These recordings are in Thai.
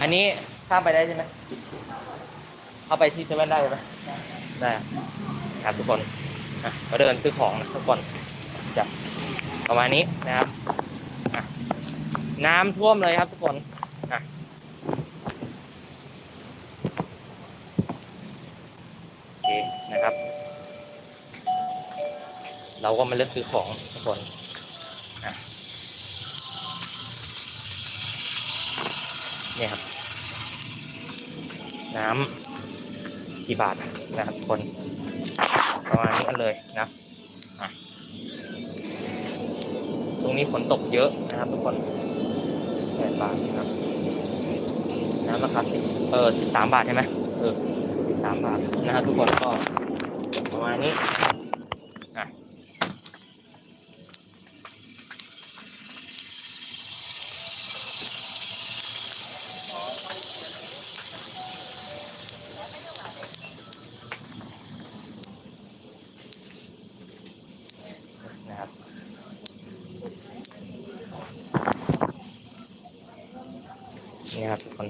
อันนี้ข้ามไปได้ใช่ไหมเข้าไปที่เซเว่นได้ไหมได้ครับทุกคนก็เดินซื้อของนะทุกคนจะประมาณนี้นะครับน้ำท่วมเลยครับทุกคนโอเคนะครับ เราก็มาเลือกซื้อของทุกคนเนี่ยครับ น้ำกี่บาทนะครับทุกคน ประมาณนี้กันเลยนะอะตรงนี้ฝนตกเยอะนะครับทุกคนแปดบาทนะครับ น้ำราคาสิบเออสิบสามบาทใช่ไหมเออสิบสามบาทนะครับทุกคนก็ประมาณนี้ นี่ครับทุกคน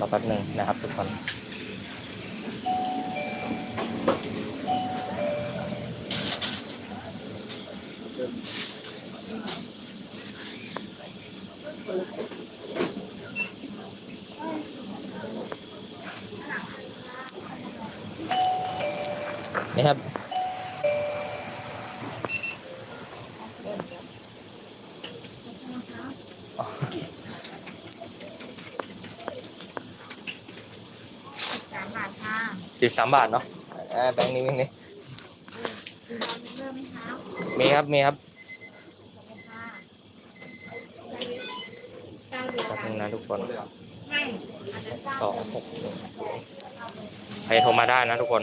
รอแป๊บหนึ่งนะครับทุกคน นี่ครับ สามบาทค่ะสิบสามบาทเนาะเอ่อแบงค์นี้แบงค์นี้มีบอลเพิ่มไหมคะมีครับมีครับขอบคุณค่ะเจ้าเดียวขอบกัคุนณนะทุกคนไม่อันนั้นเจ้าสองหกใครโทรมาได้นะทุกคน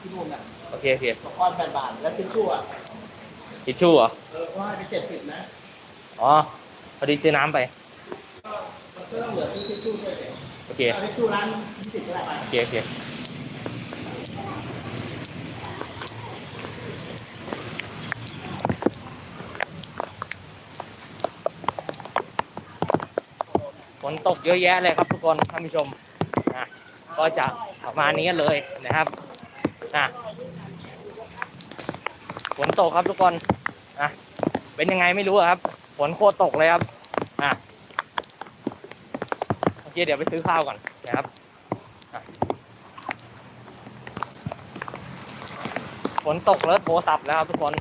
ที่นู่นอะโอเคโอเคสองก้อนแปดบาทแล้วทิชชู่อะทิชชู่เหรอ เออว่าไปเจ็ดสิบนะอ๋อ พอดีซื้อน้ำไป มันก็ต้องเหลือซื้อทิชชู่ด้วยเลยโอเค เอาทิชชู่ร้านยี่สิบก็ได้ไปโอเคโอเคฝนตกเยอะแยะเลยครับทุกคนท่านผู้ชมนะก็จะประมาณนี้กันเลยนะครับะฝนตกครับทุกคนนะเป็นยังไงไม่รู้ครับฝนโคตรตกเลยครับอะโอเคเดี๋ยวไปซื้อข้าวก่อนนะครับฝนตกแล้วโทรศัพท์แล้วครับทุกคน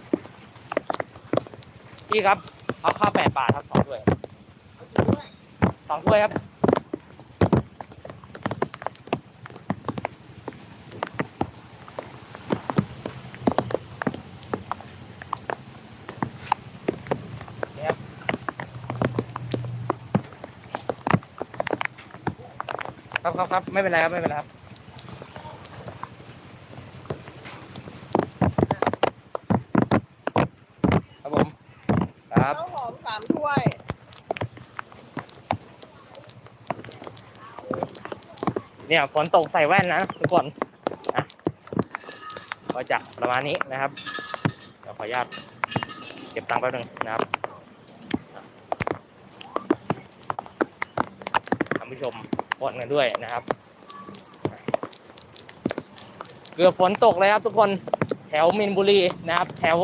พี่ครับเอาข้าวแปดบาทครับสองถ้วยสองถ้วยครับ ครับครับครับไม่เป็นไรครับไม่เป็นไรครับครับผมครับข้าวหอมสามถ้วย เนี่ยฝนตกใส่แว่นนะทุกคนนะก็จะประมาณนี้นะครับเดี๋ยวขออนุญาตเก็บตังค์แป๊บนึงนะครับท่านผู้ชม กดกันด้วยนะครับ เกือบฝนตกเลยครับทุกคนแถวมินบุรีนะครับ แถว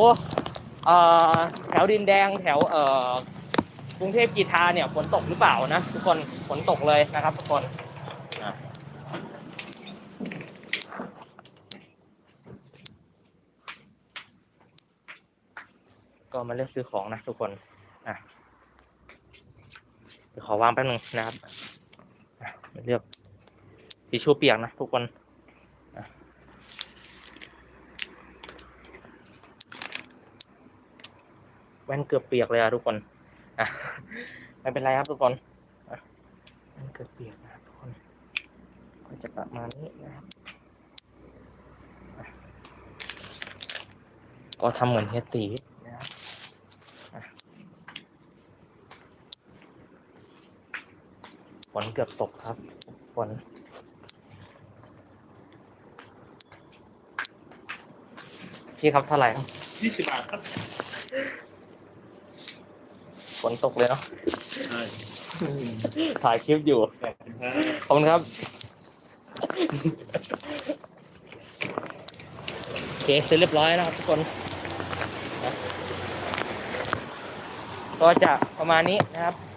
เอ่อแถวดินแดงแถวเอ่อกรุงเทพกีทาเนี่ยฝนตกหรือเปล่านะทุกคนฝนตกเลยนะครับ ทุกคนก็มาเลือกซื้อของนะทุกคนอะเดี๋ยวขอวางแป๊บนึงนะครับ อะมาเลือกทิชชู่เปียกนะทุกคนแว่นเกือบเปียกเลยอะทุกคนอะไม่เป็นไรครับทุกคนอ่นเกิดเปียกนะครับทุกคน ก็จะประมาณนี้นะครับก็ทำเหมือนเฮตีนะครับอะ ฝนเกือบตกครับ ฝนพี่ครับเท่าไหร่ครับยี่สิบบาทครับฝนตกเลยเนาะใช่ถ่ายคลิปอยู่ ขอบคุณครับขอบคุณครับ โอเคเสร็จเรียบร้อยนะครับทุกคนนะก็จะประมาณนี้นะครับนะ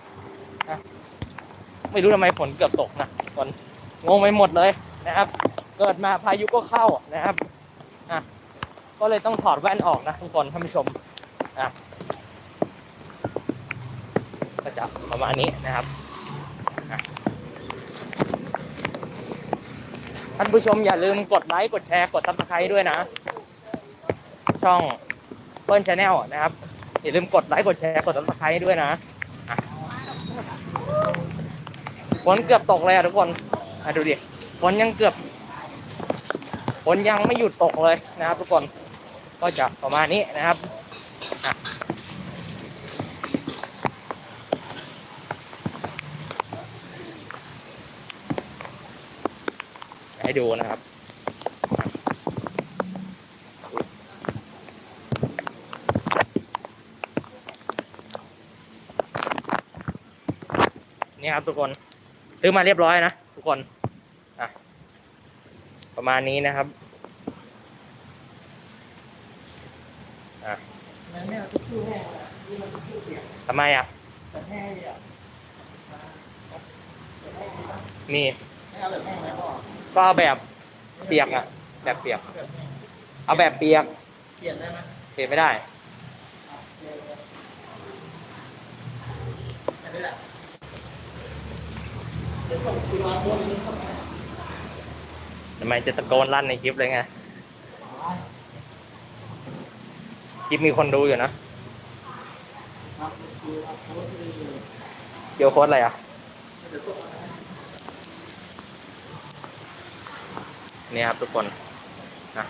ไม่รู้ทำไมฝนเกือบตกนะทุกคนงงไปหมดเลยนะครับ เกิดมาพายุก็เข้านะครับอะก็เลยต้องถอดแว่นออกนะทุกคนท่านผู้ชมอะก็จะประมาณนี้นะครับท่านผู้ชมอย่าลืมกดไลค์กดแชร์กดซับสไครต์ด้วยนะ ช่องเปิ้ลชาแนลนะครับ อย่าลืมกดไลค์กดแชร์กดซับสไครต์ด้วยนะอะ ฝนเกือบตกเลยอะทุกคนอะดูดิฝนยังเกือบฝนยังไม่หยุดตกเลยนะครับ ทุกคนก็จะประมาณนี้นะครับให้ดูนะครับนี่ครับทุกคน ซื้อมาเรียบร้อยนะทุกคนอะประมาณนี้นะครับอะแล้วเนี่ยทิชชู่แห้งอะนี่มันทิชชู่เปียกทำไมอะแต่แห้งอะนี่ไม่เอาแบบแห้งแล้วพ่อก็เอาแบบเปียกอะ แบบเปียกแบบแห้งเอาแบบเปียก เปลี่ยนได้ไหมเปลี่ยนไม่ได้ ทำไมจะตะโกนลั่นในคลิปเลยไง คลิปมีคนดูอยู่นะ เกี่ยวโค้ดอะไรอะเดี๋ยวส่งมาให้นี่ครับทุกคนนะ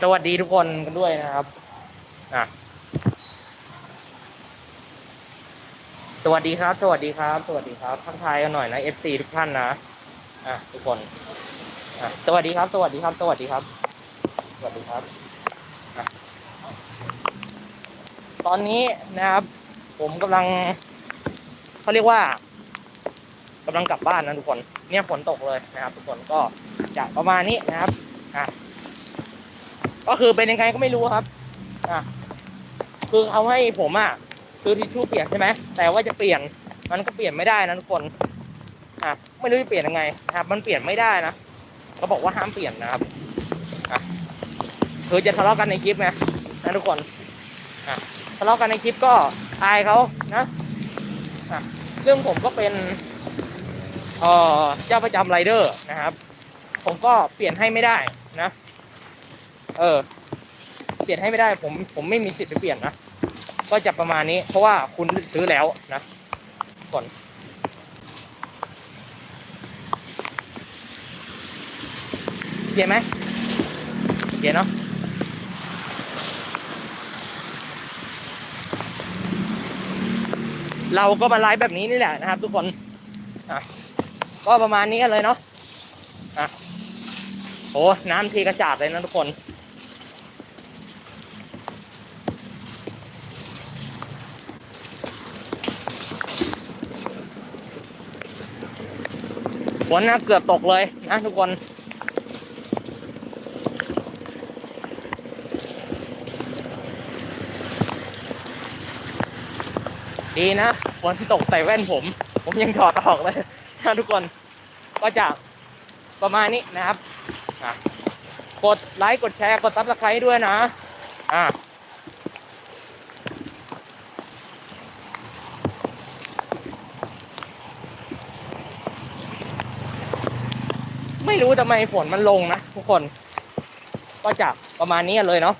สวัสดีทุกคนกันด้วยนะครับ อะ สวัสดีครับ สวัสดีครับ สวัสดีครับทักทายกันหน่อยนะ FC ทุกท่านนะอะทุกคนอะสวัสดีครับ สวัสดีครับ สวัสดีครับ สวัสดีครับ ตอนนี้นะครับ ผมกำลังเขาเรียกว่ากำลังกลับบ้านนะทุกคน เนี่ยฝนตกเลยนะครับ ทุกคนก็จะประมาณนี้นะครับอะก็คือเป็นยังไงก็ไม่รู้ครับอะคือเขาให้ผมอะซื้อทิชชู่เปียกใช่ไหม แต่ว่าจะเปลี่ยนมันก็เปลี่ยนไม่ได้นะทุกคนอะไม่รู้จะเปลี่ยนยังไงนะครับ มันเปลี่ยนไม่ได้นะเขาบอกว่าห้ามเปลี่ยนนะครับอะคือจะทะเลาะกันในคลิปไงนะทุกคนอะทะเลาะกันในคลิปก็อายเขานะอะซึ่งผมก็เป็นเอ่อเจ้าประจำไรเดอร์นะครับ ผมก็เปลี่ยนให้ไม่ได้นะ เออ เปลี่ยนให้ไม่ได้ ผมผมไม่มีสิทธิ์ไปเปลี่ยนนะ ก็จะประมาณนี้ เพราะว่าคุณซื้อแล้วนะก่อนเย็นไหมเย็นเนาะเราก็มาไลฟ์แบบนี้นี่แหละนะครับ ทุกคนก็ประมาณนี้กันเลยเนาะอะโอ้น้ำทีกระจาดเลยนะทุกคน ฝนนะเกือบตกเลยนะทุกคน ดีนะฝนตกใส่แว่นผม ผมยังถอดออกเลยนะทุกคนก็จะประมาณนี้นะครับ กดไลค์ กดแชร์ กดซับสไครต์ด้วยนะ อะ ไม่รู้ทำไมฝนมันลงนะทุกคน ก็จะประมาณนี้เลยเนาะ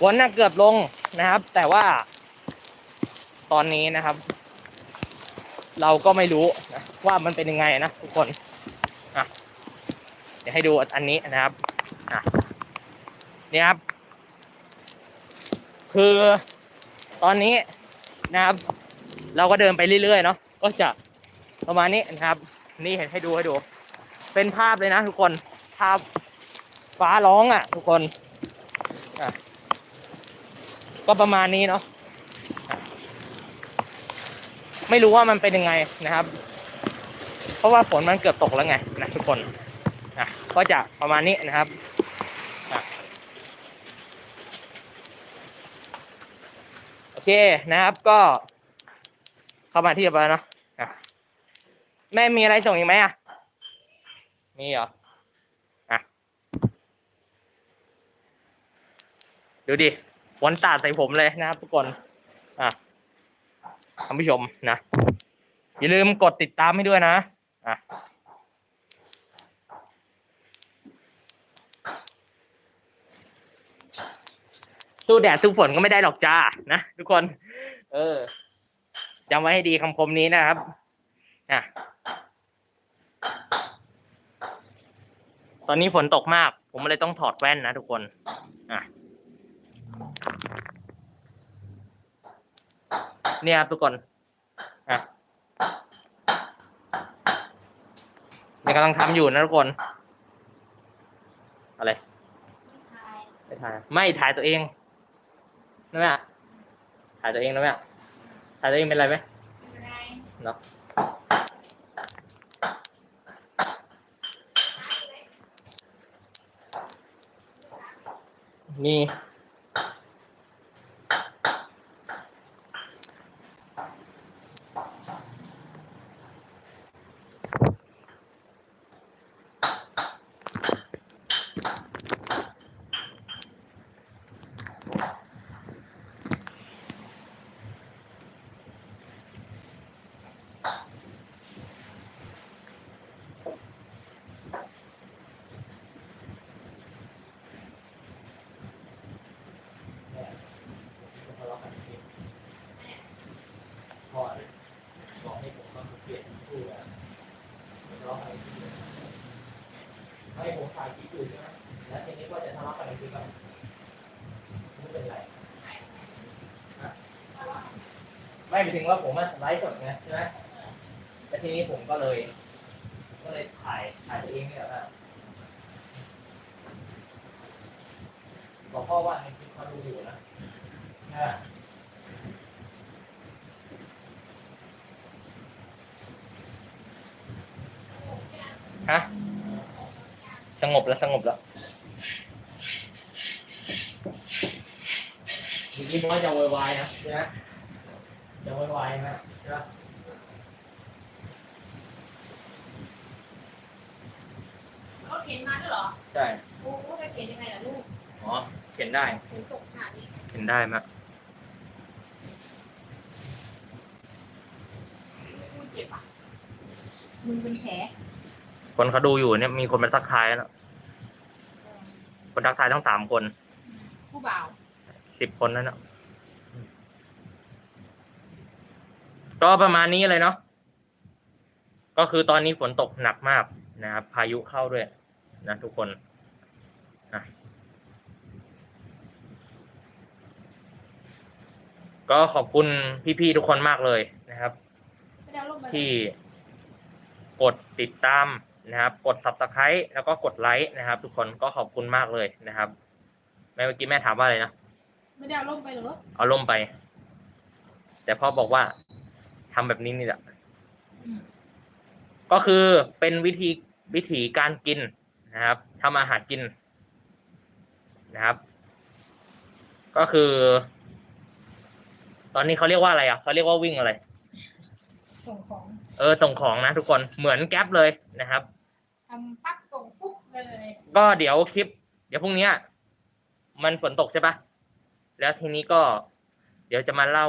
ฝนน่ะเกือบลงนะครับ แต่ว่า ตอนนี้นะครับ เราก็ไม่รู้นะว่ามันเป็นยังไงนะทุกคนเดี๋ยวให้ดูอันนี้นะครับนี่ครับ คือตอนนี้นะครับ เราก็เดินไปเรื่อยๆเนาะ ก็จะประมาณนี้นะครับ นี่เห็นให้ดูให้ดู เป็นภาพเลยนะทุกคนภาพฟ้าร้องอะ ทุกคนก็ประมาณนี้เนาะไม่รู้ว่ามันเป็นยังไงนะครับ เพราะว่าฝนมันเกือบตกแล้วไงนะทุกคนอะก็จะประมาณนี้นะครับโอเคนะครับก็ เข้ามาที่เรียบร้อยเนาะ แม่มีอะไรส่งอีกไหมอะ มีเหรอ อะ ดูดิฝนสาดใส่ผมเลยนะครับทุกคน อะท่านผู้ชมนะ อย่าลืมกดติดตามให้ด้วยนะ อะ สู้แดดสู้ฝนก็ไม่ได้หรอกจ้า นะทุกคน เออจำไว้ให้ดีคำคมนี้นะครับ อะตอนนี้ฝนตกมาก ผมเลยต้องถอดแว่นนะทุกคน อะ เนี่ยครับทุกคน อะเนี่ยกำลังทำอยู่นะทุกคน อะไร ไม่ถ่าย ไม่ถ่ายตัวเองนะแม่ถ่ายตัวเองนะแม่ถ่ายตัวเองเป็นไรไหมอะไรเนาะ นี่พ่อเลยบอกให้ผมมาเปลี่ยนคู่แล้ว ทะเลาะกันในคลิปเลยให้ผมถ่ายคลิปอยู่ใช่ไหมแล้วทีนี้ก็จะทะเลาะกันในคลิปกันไม่เป็นไรนะไม่ไปถึงว่าผมมาไลฟ์สดไงใช่ไหมแล้วทีนี้ผมก็เลย ก็เลยถ่ายถ่ายตัวเองนี่แหละบอกพ่อว่าในคลิปเขาดูอยู่นะ ฮะ สงบแล้วสงบแล้วทีนี้พ่อจะโวยวายนะใช่ไหมจะโวยวายนะใช่ไหมรถเข็นมาด้วยเหรอใช่โอ้โหจะเข็นยังไงล่ะลูกอ๋อเขียนได้ฝนตกขนาดนี้เขียนได้มะลูกเจ็บอะมึงเป็นแผล คนเขาดูอยู่เนี่ยมีคนมาทักทายแล้วคนทักทายทั้งสามคน ผู้บ่าวสิบคนนั่นนะก็ประมาณนี้เลยเนาะก็คือตอนนี้ฝนตกหนักมากนะครับ พายุเข้าด้วยนะทุกคนนะก็ขอบคุณพี่ๆทุกคนมากเลยนะครับไม่ได้เอาลงไปที่กดติดตาม นะครับ กด subscribe แล้วก็กดไลค์นะครับ ทุกคนก็ขอบคุณมากเลยนะครับ แม่เมื่อกี้แม่ถามว่าอะไรนะ ไม่ได้เอาลงไปเหรอ เอาล่มไป แต่พ่อบอกว่าทำแบบนี้นี่แหละ อืมก็คือเป็นวิธีวิธีการกินนะครับทำอาหารกินนะครับ ก็คือ ตอนนี้เขาเรียกว่าอะไรอะเขาเรียกว่าวิ่งอะไร ส่งของ เออส่งของนะทุกคนเหมือนแก๊ปเลยนะครับทำปั๊บส่งปุ๊บเลย ก็เดี๋ยวคลิป เดี๋ยวพรุ่งนี้มันฝนตกใช่ปะแล้วทีนี้ก็ เดี๋ยวจะมาเล่า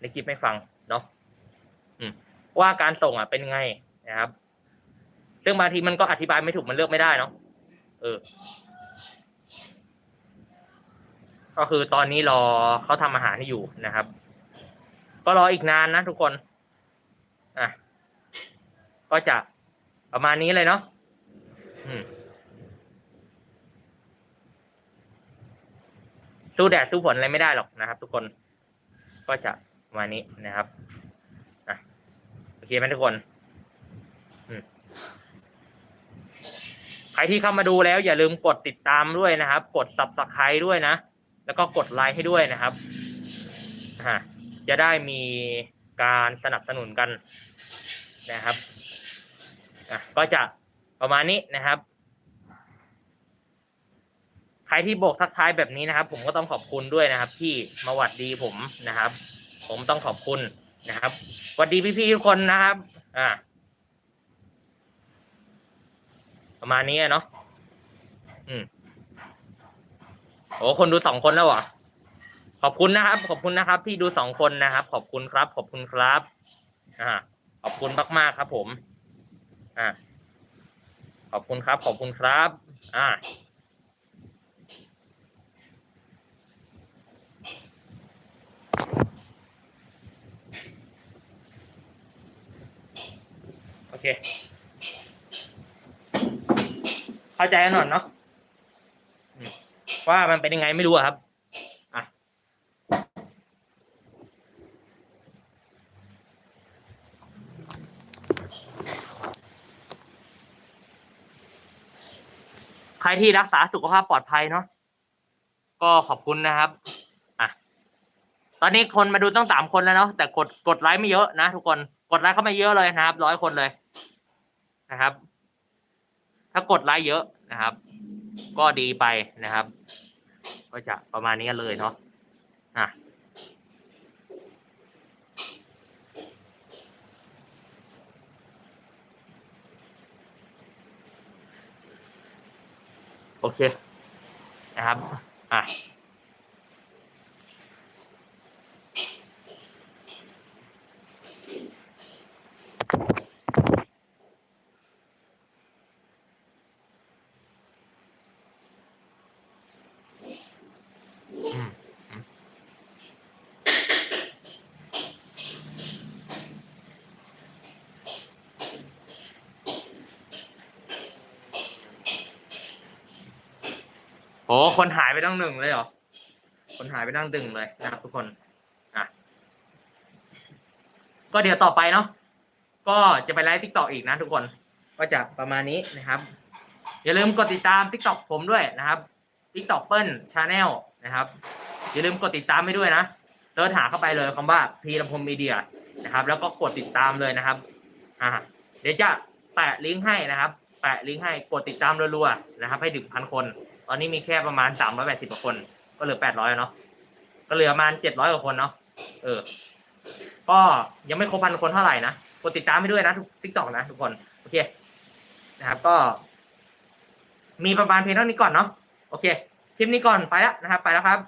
ในคลิปให้ฟังเนาะว่าการส่งอะเป็นไงนะครับ ซึ่งบางทีมันก็อธิบายไม่ถูกมันเลือกไม่ได้เนาะเออ ก็คือตอนนี้รอเขาทำอาหารให้อยู่นะครับ ก็รออีกนานนะทุกคนอะก็จะประมาณนี้เลยเนาะ สู้แดดสู้ฝนอะไรไม่ได้หรอกนะครับ ทุกคนก็จะประมาณนี้นะครับโอเคไหมทุกคนใครที่เข้ามาดูแล้วอย่าลืมกดติดตามด้วยนะครับ กด subscribe ด้วยนะ แล้วก็กดไลค์ให้ด้วยนะครับ จะได้มีการสนับสนุนกันนะครับ ก็จะ ประมาณนี้นะครับ ใครที่โบกทักทายแบบนี้นะครับ ผมก็ต้องขอบคุณด้วยนะครับ ที่มาหวัดดีผมนะครับ ผมต้องขอบคุณนะครับหวัดดีพี่ๆทุกคนนะครับ อ่า ประมาณนี้เนาะอืมโอ้คนดูสองคนแล้วเหรอขอบคุณนะครับ ขอบคุณนะครับ ที่ดูสองคนนะครับ ขอบคุณครับ ขอบคุณครับ อ่า ขอบคุณมากๆครับ ผม อ่า ขอบคุณครับ ขอบคุณครับ อ่าโอเค เข้าใจกันหน่อยเนาะว่ามันเป็นยังไงไม่รู้ครับ อะ ใค รที่รักษาสุขภาพปลอดภัยเนาะก็ขอบคุณนะครับอะตอนนี้คนมาดูต้องสามคนแล้วเนาะแต่กดกดไลค์ไม่เยอะนะทุกคนกดไลค์เข้ามาเยอะเลยนะครับร้อยคนเลยนะครับ ถ้ากดไลค์เยอะนะครับ ก็ดีไปนะครับ ก็จะประมาณนี้เลยเนาะ โอเคนะครับ อะ โหคนหายไปตั้งหนึ่งเลยเหรอ คนหายไปตั้งหนึ่งเลยนะครับทุกคนอะก็เดี๋ยวต่อไปเนาะก็จะไปไลฟ์ทิกตอกอีกนะทุกคน ก็จะประมาณนี้นะครับ อย่าลืมกดติดตามทิกตอกผมด้วยนะครับ TikTok เปิ้ลชาแนลนะครับ อย่าลืมกดติดตามไปด้วยนะเสิร์ชหาเข้าไปเลยคำว่าพีลำพมมีเดียนะครับ แล้วก็กดติดตามเลยนะครับอ่าเดี๋ยวจะแปะลิงก์ให้นะครับ แปะลิงก์ให้กดติดตามรัวๆนะครับ ให้ถึงพันคน อนนี้มีแค่ประมาณสามร้อยแปดสิบกว่าคน ก็เหลือแปดร้อยเนาะก็เหลือประมาณเจ็ดร้อยกว่าคนเนาะเออ ก็ยังไม่ครบพันคนเท่าไหร่นะกดติดตามไปด้วยนะทุกทิกตอกนะทุกคนโอเคนะครับก็ มีประมาณเพียงเท่านี้ก่อนเนาะโอเคคลิปนี้ก่อนไปแล้วนะครับ ไปแล้วครับ